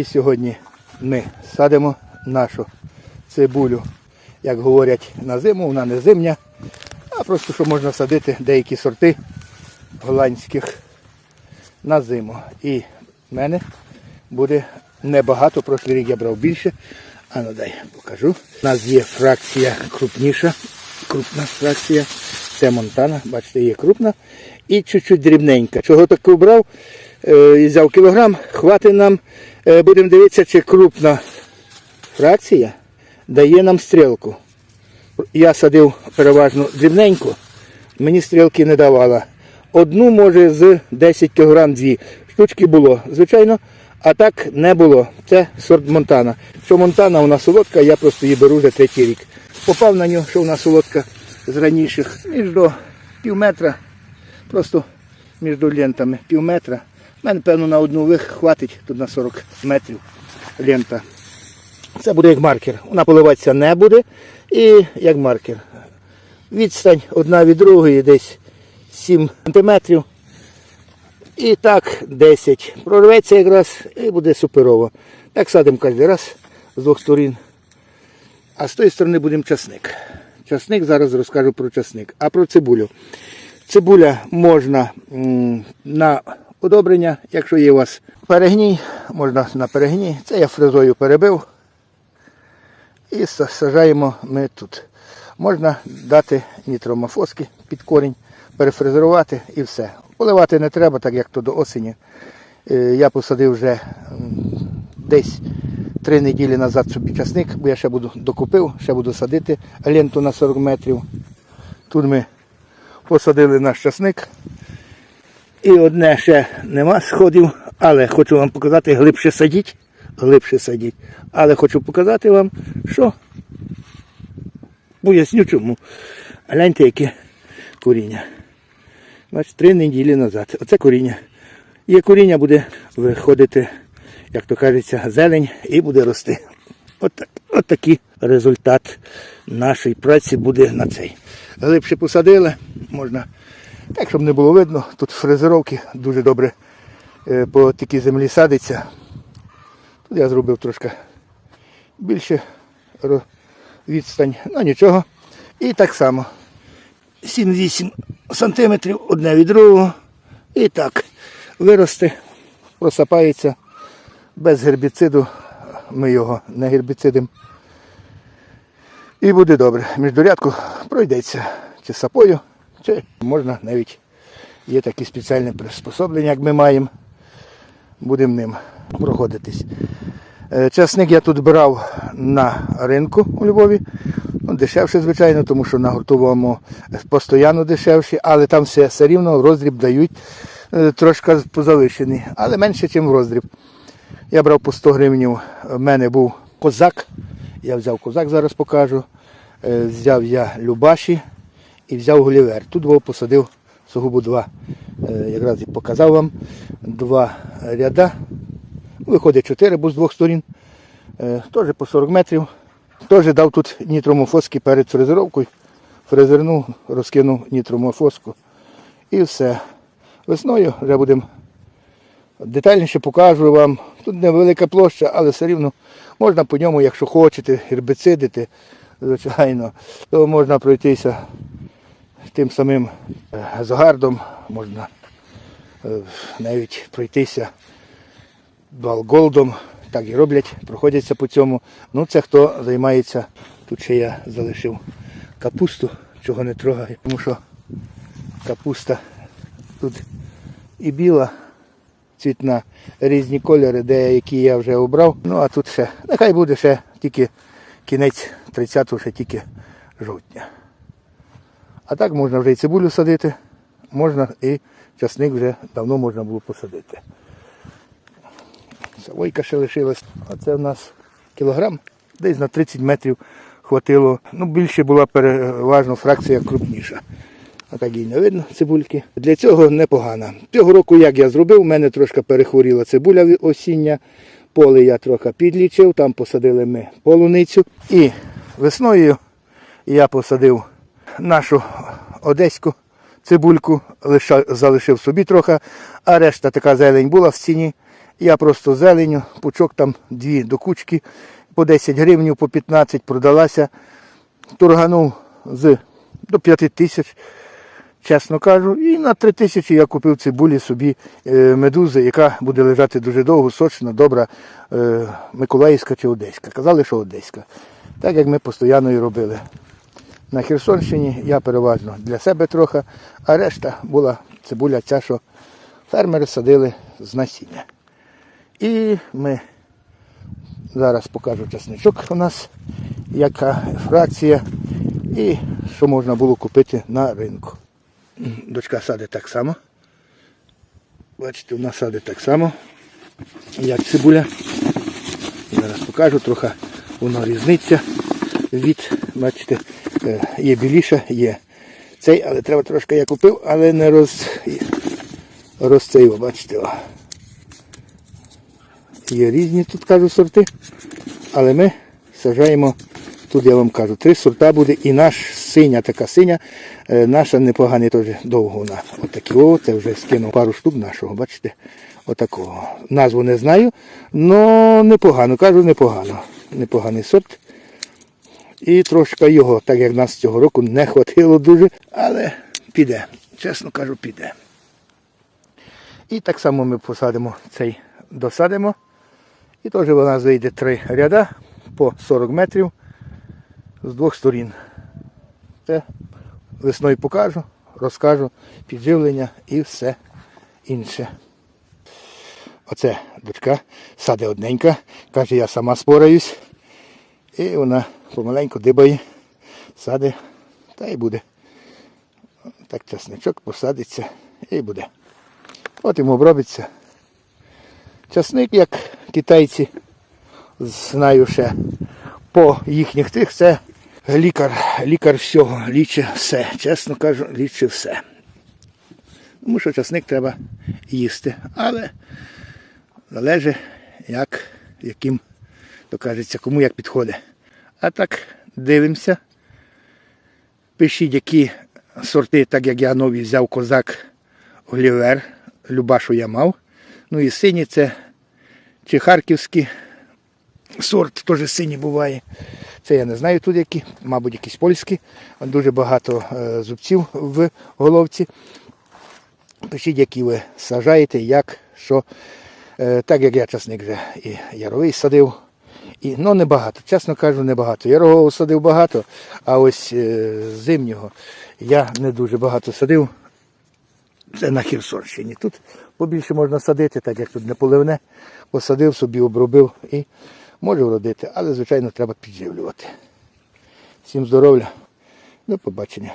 І сьогодні ми садимо нашу цибулю, як говорять, на зиму, вона не зимня, а просто що можна садити деякі сорти голландських на зиму. І в мене буде небагато, прошлий рік я брав більше. А ну дай покажу. У нас є фракція крупніша, крупна фракція. Це Монтана, бачите, є крупна. І чуть-чуть дрібненька. Чого таку брав? Е, взяв кілограм, хватить нам. Е, будемо дивитися, чи крупна фракція дає нам стрілку. Я садив переважно дрібненько, мені стрілки не давала. Одну, може, з 10 кг дві штучки було, звичайно, а так не було. Це сорт Монтана. Що Монтана у нас солодка, я просто її беру вже третій рік. Попав на нього, що вона солодка з раніших, між до пів метра, просто між лентами пів метра. У мене, певно, на одну вих хватить, тут на 40 метрів лента. Це буде як маркер. Вона поливатися не буде і як маркер. Відстань одна від другої десь 7 см. І так 10. Прорветься якраз і буде суперово. Так садимо кожен раз з двох сторін. А з тої сторони будемо часник. Часник зараз розкажу про часник. А про цибулю. Цибуля можна на одобрення, якщо є у вас перегній, можна на перегній. Це я фрезою перебив. І сажаємо ми тут. Можна дати нітромофоски під корінь, перефрезерувати і все. Поливати не треба, так як то до осені. Е, Я посадив вже десь три неділі назад собі часник, бо я ще буду докупив, ще буду садити ленту на 40 метрів. Тут ми посадили наш часник. І одне ще нема сходів, але хочу вам показати, глибше садіть, глибше садіть. Але хочу показати вам, що поясню чому. Гляньте, яке коріння. Бачите, три неділі назад. Оце коріння. Є коріння буде виходити, як то кажеться, зелень і буде рости. От, от такий результат нашої праці буде на цей. Глибше посадили, можна так, щоб не було видно, тут фрезеровки дуже добре е, по такій землі садиться. Тут я зробив трошки більше відстань, ну нічого. І так само 7-8 сантиметрів одне від другого. І так виросте, просапається без гербіциду. Ми його не гербіцидимо. І буде добре. Міждорядку пройдеться чи сапою, чи можна навіть є такі спеціальні приспособлення, як ми маємо. Будемо ним проходитись. Е, Часник я тут брав на ринку у Львові. Ну, дешевше, звичайно, тому що на гуртовому постійно дешевше, але там все, все рівно роздріб дають е, трошки позалишений, але менше, ніж роздріб. Я брав по 100 гривень. У мене був козак. Я взяв козак, зараз покажу. Е, Взяв я Любаші і взяв Гулівер. Тут його посадив сугубо два. е, Якраз і показав вам два ряда. Виходить чотири, бо з двох сторін. Е, Теж по 40 метрів. Теж дав тут нітромофоски перед фрезеровкою. Фрезернув, розкинув нітромофоску. І все. Весною вже будемо детальніше покажу вам. Тут невелика площа, але все рівно можна по ньому, якщо хочете, гербицидити, звичайно, то можна пройтися тим самим е, зогардом, можна е, навіть пройтися балголдом. Так і роблять, проходяться по цьому. Ну, це хто займається. Тут ще я залишив капусту, чого не трогаю, тому що капуста тут і біла, цвітна, різні кольори, деякі я вже обрав. Ну а тут ще, нехай буде ще тільки кінець 30-го, ще тільки жовтня. А так можна вже і цибулю садити, можна і часник вже давно можна було посадити. Савойка ще лишилась. Оце в нас кілограм, десь на 30 метрів хватило. Ну, більше була переважно фракція крупніша. А так і не видно цибульки. Для цього непогано. Цього року, як я зробив, у мене трошки перехворіла цибуля осіння. Поле я трохи підлічив, там посадили ми полуницю. І весною я посадив нашу одеську цибульку, залишив собі трохи, а решта така зелень була в стіні. Я просто зеленю, пучок там дві до кучки, по 10 гривень, по 15 продалася. Торганув з до 5 тисяч, чесно кажу. І на 3 тисячі я купив цибулі собі е, медузи, яка буде лежати дуже довго, сочна, добра, е, Миколаївська чи Одеська. Казали, що Одеська. Так як ми постійно і робили. На Херсонщині я переважно для себе трохи, а решта була цибуля ця, що фермери садили з насіння. І ми зараз покажу часничок у нас, яка фракція і що можна було купити на ринку. Дочка садить так само. Бачите, вона садить так само, як цибуля. Зараз покажу, трохи воно різниця від, бачите, є біліша, є цей, але треба трошки я купив, але не роз, розцею, бачите. О. Є різні тут кажу сорти, але ми сажаємо, тут я вам кажу, три сорта буде і наш синя, така синя, е, наша непоганий теж довго вона. Отакі о, це вже скинув пару штук нашого, бачите, отакого. Назву не знаю, але непогано, кажу, непогано. Непоганий сорт. І трошки його, так як нас цього року не хватило дуже, але піде. Чесно кажу, піде. І так само ми посадимо цей, досадимо. І теж нас вийде три ряда по 40 метрів з двох сторін. Це весною покажу, розкажу підживлення і все інше. Оце дочка саде одненька, каже, я сама спораюсь. І вона помаленьку дибає, саде, та й буде. Так часничок посадиться і буде. Потім обробиться. Часник, як китайці, знаю ще по їхніх тих, це лікар, лікар всього, лічить все. Чесно кажу, лічить все. Тому що часник треба їсти. Але залежить, як, яким, то кажеться, кому як підходить. А так дивимося. Пишіть, які сорти, так як я нові взяв козак Олівер, люба, що я мав. Ну і сині це чи харківський сорт, теж синій буває. Це я не знаю тут які, мабуть, якісь польські. Дуже багато е, зубців в головці. Пишіть, які ви сажаєте, як, що. Е, так як я часник вже і яровий садив. І, ну, небагато, чесно кажу, небагато. Ярового садив багато, а ось е, зимнього я не дуже багато садив. Це на Херсонщині. Тут побільше можна садити, так як тут не поливне. Посадив собі, обробив і може вродити, але, звичайно, треба підживлювати. Всім здоров'я, до побачення.